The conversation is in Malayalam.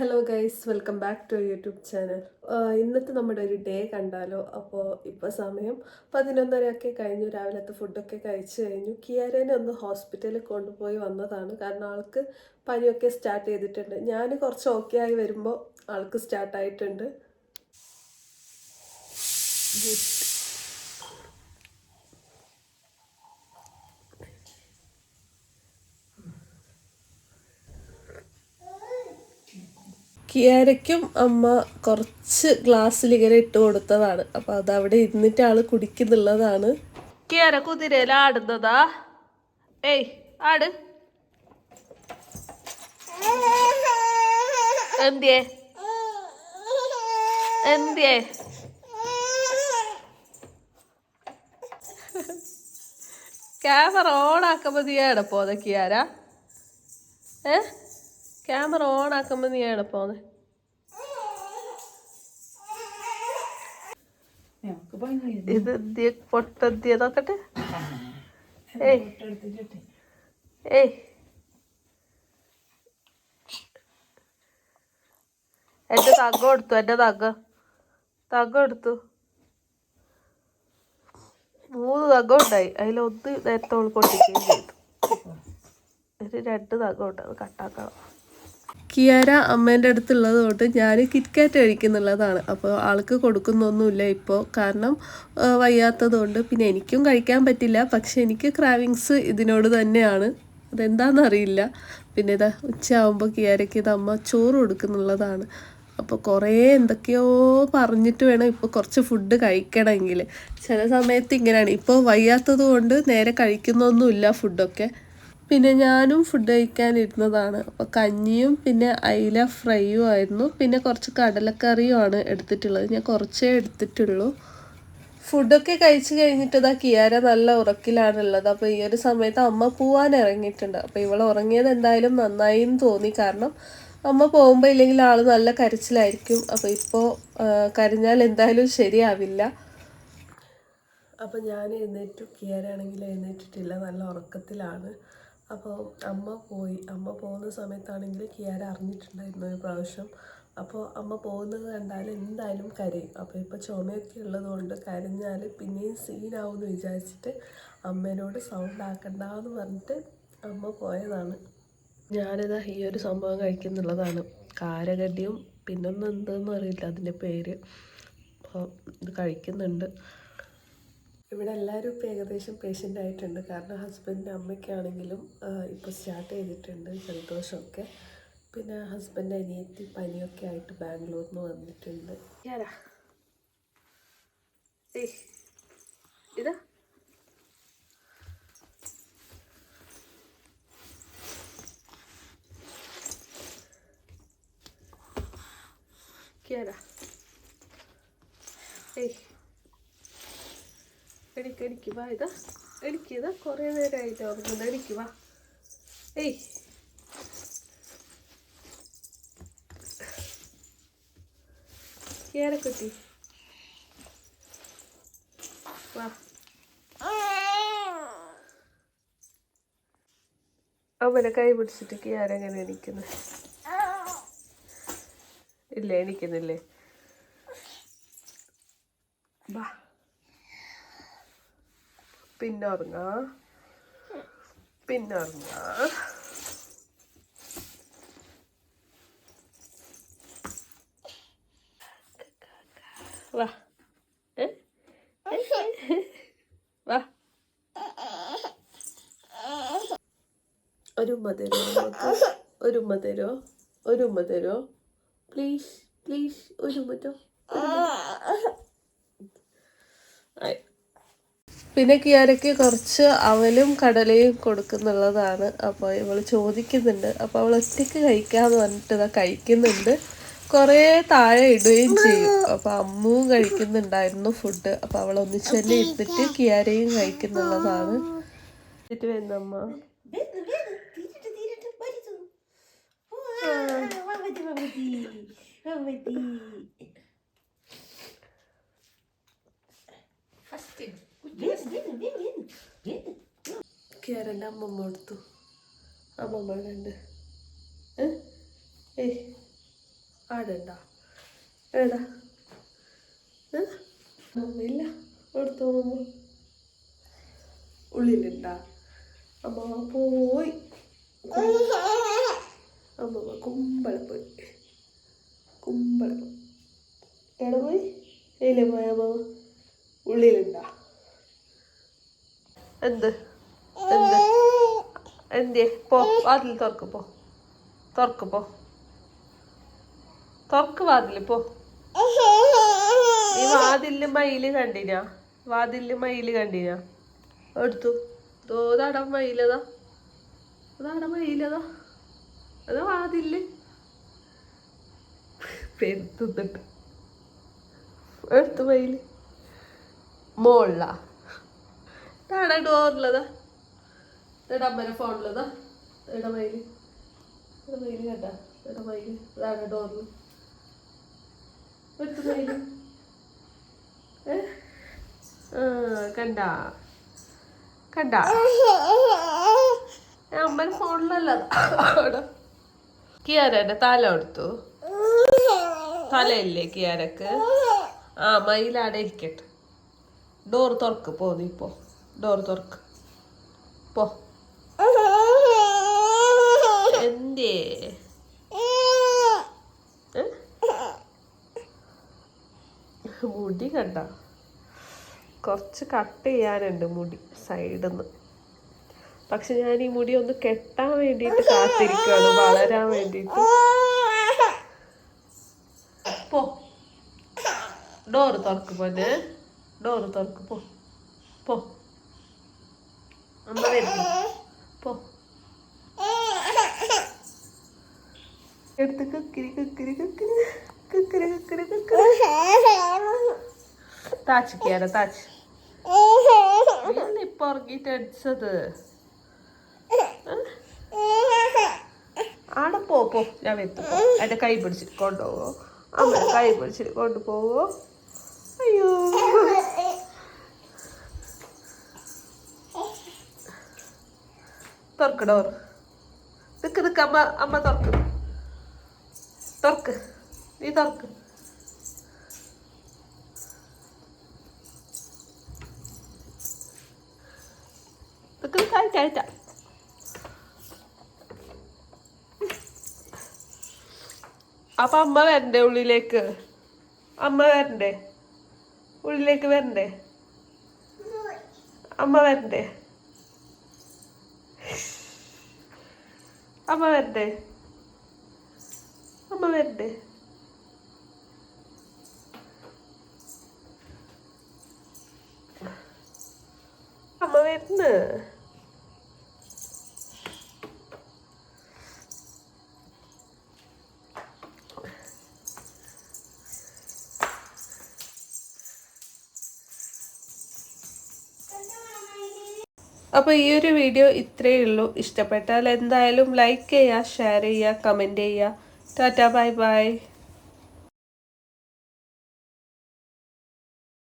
Hello guys welcome back to YouTube channel ഇന്നത്തെ നമ്മുടെ ഒരു ഡേ കണ്ടാലോ? അപ്പോൾ ഇപ്പോൾ സമയം പതിനൊന്നരയൊക്കെ കഴിഞ്ഞു. രാവിലത്തെ ഫുഡൊക്കെ കഴിച്ചു കഴിഞ്ഞു. കിയാരേനെ ഒന്ന് ഹോസ്പിറ്റലിൽ കൊണ്ടുപോയി വന്നതാണ്. കാരണം ആൾക്ക് പനിയൊക്കെ സ്റ്റാർട്ട് ചെയ്തിട്ടുണ്ട്. ഞാൻ കുറച്ച് ഓക്കെ ആയി വരുമ്പോൾ ആൾക്ക് സ്റ്റാർട്ടായിട്ടുണ്ട് കിയാരയ്ക്കും അമ്മ കുറച്ച് ഗ്ലാസ്സിൽ ഇങ്ങനെ ഇട്ട് കൊടുത്തതാണ്. അപ്പൊ അത് അവിടെ ഇരുന്നിട്ട് ആൾ കുടിക്കുന്നുള്ളതാണ്. കിയാര കുതിരയിൽ ആടുന്നതാ? ഏയ് ആട്. എന്തിയേ? എന്തിയേ? ക്യാമറ ഓണാക്കുമ്പോൾ നീ പോന്നെ കിയാര? ഏ? ക്യാമറ ഓൺ ആക്കുമ്പോൾ നീ എളുപ്പമാണ് ഇത് നോക്കട്ടെ. ഏയ്. ഏയ്. എന്റെ തങ്കം എടുത്തു എന്റെ തങ്കം തങ്കം എടുത്തു മൂന്ന് തങ്കം ഉണ്ടായി. അതിലൊന്ന് നേരത്തെ അവൾ പൊട്ടിക്കുകയും ചെയ്തു. ഒരു രണ്ട് തങ്കം ഉണ്ട്. അത് കട്ടാക്കണം കിയാര അമ്മേന്റെ അടുത്തുള്ളത് കൊണ്ട് ഞാൻ കിറ്റ്കാറ്റ് കഴിക്കുന്നുള്ളതാണ്. അപ്പോൾ ആൾക്ക് കൊടുക്കുന്നൊന്നുമില്ല ഇപ്പോൾ കാരണം വയ്യാത്തതുകൊണ്ട് വയ്യാത്തത് കൊണ്ട് പിന്നെ എനിക്കും കഴിക്കാൻ പറ്റില്ല. പക്ഷെ എനിക്ക് ക്രാവിങ്സ് ഇതിനോട് തന്നെയാണ്. അതെന്താണെന്ന് അറിയില്ല പിന്നെ ഇതാ ഉച്ചയാകുമ്പോൾ കിയാരയ്ക്ക് ഇത് അമ്മ ചോറ് കൊടുക്കുന്നുള്ളതാണ്. അപ്പോൾ കുറേ എന്തൊക്കെയോ പറഞ്ഞിട്ട് വേണം ഇപ്പോൾ കുറച്ച് ഫുഡ് കഴിക്കണമെങ്കിൽ ചില സമയത്ത് ഇങ്ങനെയാണ്. ഇപ്പോൾ വയ്യാത്തത് കൊണ്ട് നേരെ കഴിക്കുന്നൊന്നുമില്ല ഫുഡൊക്കെ പിന്നെ ഞാനും ഫുഡ് കഴിക്കാനിരുന്നതാണ്. അപ്പോൾ കഞ്ഞിയും പിന്നെ അയില ഫ്രൈയും ആയിരുന്നു. പിന്നെ കുറച്ച് കടലക്കറിയും ആണ് എടുത്തിട്ടുള്ളത്. ഞാൻ കുറച്ചേ എടുത്തിട്ടുള്ളൂ. ഫുഡൊക്കെ കഴിച്ചു കഴിഞ്ഞിട്ട് ഇതാ കിയാര നല്ല ഉറക്കിലാണുള്ളത്. അപ്പോൾ ഈ ഒരു സമയത്ത് അമ്മ പോവാൻ ഇറങ്ങിയിട്ടുണ്ട്. അപ്പോൾ ഇവൾ ഉറങ്ങിയത് എന്തായാലും നന്നായി എന്ന് തോന്നി. കാരണം അമ്മ പോകുമ്പോൾ ഇല്ലെങ്കിൽ ആൾ നല്ല കരച്ചിലായിരിക്കും. അപ്പോൾ ഇപ്പോൾ കരഞ്ഞാൽ എന്തായാലും ശരിയാവില്ല. അപ്പോൾ ഞാൻ എഴുന്നേറ്റു. കിയാരാണെങ്കിൽ എഴുന്നേറ്റിട്ടില്ല. നല്ല ഉറക്കത്തിലാണ്. അപ്പോൾ അമ്മ പോയി. അമ്മ പോകുന്ന സമയത്താണെങ്കിൽ കിയാര അറിഞ്ഞിട്ടുണ്ടായിരുന്നു ഒരു പ്രാവശ്യം. അപ്പോൾ അമ്മ പോകുന്നത് കണ്ടാൽ എന്തായാലും കരയും. അപ്പോൾ ഇപ്പോൾ ചുമയൊക്കെ ഉള്ളതുകൊണ്ട് കരഞ്ഞാൽ പിന്നെയും സീനാവുമെന്ന് വിചാരിച്ചിട്ട് അമ്മേനോട് സൗണ്ട് ആക്കണ്ട എന്ന് പറഞ്ഞിട്ട് അമ്മ പോയതാണ്. ഞാനിതാ ഈ ഒരു സംഭവം കഴിക്കുന്നുള്ളതാണ്. കാരകടിയും പിന്നൊന്നും എന്തെന്ന് അറിയില്ല അതിന്റെ പേര്. അപ്പോൾ ഇത് കഴിക്കുന്നുണ്ട്. ഇവിടെ എല്ലാവരും ഇപ്പോൾ ഏകദേശം പേഷ്യന്റ് ആയിട്ടുണ്ട്. കാരണം ഹസ്ബൻഡിന്റെ അമ്മയ്ക്കാണെങ്കിലും ഇപ്പോൾ സ്റ്റാർട്ട് ചെയ്തിട്ടുണ്ട് ജലദോഷമൊക്കെ. പിന്നെ ഹസ്ബൻഡ് അനിയത്തി പനിയൊക്കെ ആയിട്ട് ബാംഗ്ലൂരിൽ നിന്ന് വന്നിട്ടുണ്ട് ഇതാ. കേടാ ഏയ് എടിക്ക് എനിക്ക് വാ ഇതാ. കുറേ നേരമായിട്ട് ഉറങ്ങുന്നത് എനിക്ക് വാ. ഏയ്. കേരക്കുട്ടി വാ. അവനെ കൈ പിടിച്ചിട്ട് കേരങ്ങനെ എണീക്കുന്നത് ഇല്ല എണീക്കുന്നില്ലേ പിന്നെ ഉറങ്ങാ പിന്നെ ഉറങ്ങാ വാ വാ. ഒരു ഉമ്മ തരോ ഒരു ഉമ്മ ഒരു ഉമ്മ പ്ലീസ് പ്ലീസ് ഒരു ഉമ്മ തരോ? ആയി. പിന്നെ കിയാരയ്ക്ക് കുറച്ച് അവലും കടലയും കൊടുക്കുന്നുള്ളതാണ്. അപ്പോൾ ഇവൾ ചോദിക്കുന്നുണ്ട്. അപ്പോൾ അവൾ ഒറ്റയ്ക്ക് കഴിക്കാന്ന് പറഞ്ഞിട്ട് ഇതാ കഴിക്കുന്നുണ്ട്. കുറേ താഴെ ഇടുകയും ചെയ്യും. അപ്പോൾ അമ്മുവും കഴിക്കുന്നുണ്ടായിരുന്നു ഫുഡ് അപ്പോൾ അവൾ ഒന്നിച്ച് തന്നെ ഇട്ടിട്ട് കിയാരയും കഴിക്കുന്നുള്ളതാണ്. എന്നിട്ട് വരുന്നമ്മ Vedi, കിയാരന്റെ അമ്മമ്മ എടുത്തു അമ്മമ്മ ഉണ്ട് ഏ? ആടണ്ട? ഏ? അമ്മയില്ല എടുത്തു അമ്മ ഉള്ളിലുണ്ടാ. അമ്മ പോയി. അമ്മ കുമ്പളം പോയി. കുമ്പളം എവിടെ പോയി? എയിലെ പോയ അമ്മ ഉള്ളിലുണ്ടാ. എന്ത്? എന്ത്? എന്തേ പോ വാതിൽ തുറക്ക് പോ. തുറക്ക് പോ. തുറക്ക് വാതിൽ പോ. നീ മയിൽ കണ്ടിനാ? വാതിലിൽ മയിൽ കണ്ടിനാ? എടുത്തു. തോതാട മയിലതാ അതാട മയിലതാ അതാ. വാതിൽ പെരുത്തുന്നിട്ട് എടുത്തു മയിൽ മോളിലാ. ഡോറിലതാ ഇതാ അമ്മേനെ ഫോണിലതാ ഇടമയിൽ മയിൽ ഇട മയിൽ കണ്ട. ഇട മയിൽ ഇതാണ് ഡോറിൽ ആ കണ്ട? കണ്ട? അമ്മൻ ഫോണിലല്ല. കിയാരന്റെ തല എടുത്തു. തലയില്ലേ കിയാരക്ക്? ആ മയിലാടെ ഇരിക്കട്ടെ. ഡോർ തുറക്ക് പോ നീ പോ. ഡോർ തുറക്ക്. പോ എന്തേ ഏ? മുടി കണ്ട? കുറച്ച് കട്ട് ചെയ്യാനുണ്ട് മുടി സൈഡിൽ നിന്ന് പക്ഷെ ഞാൻ ഈ മുടി ഒന്ന് കെട്ടാൻ വേണ്ടിയിട്ട് കാത്തിരിക്കുകയാണ് വളരാൻ വേണ്ടിയിട്ട്. പോ. ഡോറ് തുറക്ക് പോന്നെ. ഡോറ് തുറക്ക് പോ. പോ. അമ്മ വരുന്നു. പോ. എടുത്ത് കക്കിരി കക്കിരി കക്കിരി കക്കിരി കക്കിരി കുക്കിരി. താച്ച് കേര താച്ച്. ഇപ്പൊ ഉറങ്ങിട്ട് അടിച്ചത്. ആടെ പോ പോ. ഞാൻ വെത്തു എന്റെ കൈ പിടിച്ചിട്ട് കൊണ്ടുപോവോ അമ്മ കൈ പിടിച്ചിട്ട് കൊണ്ടുപോവോ അയ്യോ. തുറക്ക് ഡോർ നിക്ക് നിക്ക്. അമ്മ അമ്മ തുറക്ക്. തുറക്ക്. നീ തുറക്ക്. നിക്ക് കഴിച്ച കഴിച്ച അപ്പൊ അമ്മ വരണ്ടേ ഉള്ളിലേക്ക്? അമ്മ വരണ്ടേ? ഉള്ളിലേക്ക് വരണ്ടേ? അമ്മ വരണ്ടേ? അമ്മ വരണ്ടേ? അമ്മ വരണ്ടേ? അമ്മ വരുന്ന്. അപ്പോൾ ഈ ഒരു വീഡിയോ ഇത്രയേ ഉള്ളൂ. ഇഷ്ടപ്പെട്ടാൽ എന്തായാലും ലൈക്ക് ചെയ്യുക ഷെയർ ചെയ്യുക കമന്റ് ചെയ്യുക. Tata bye bye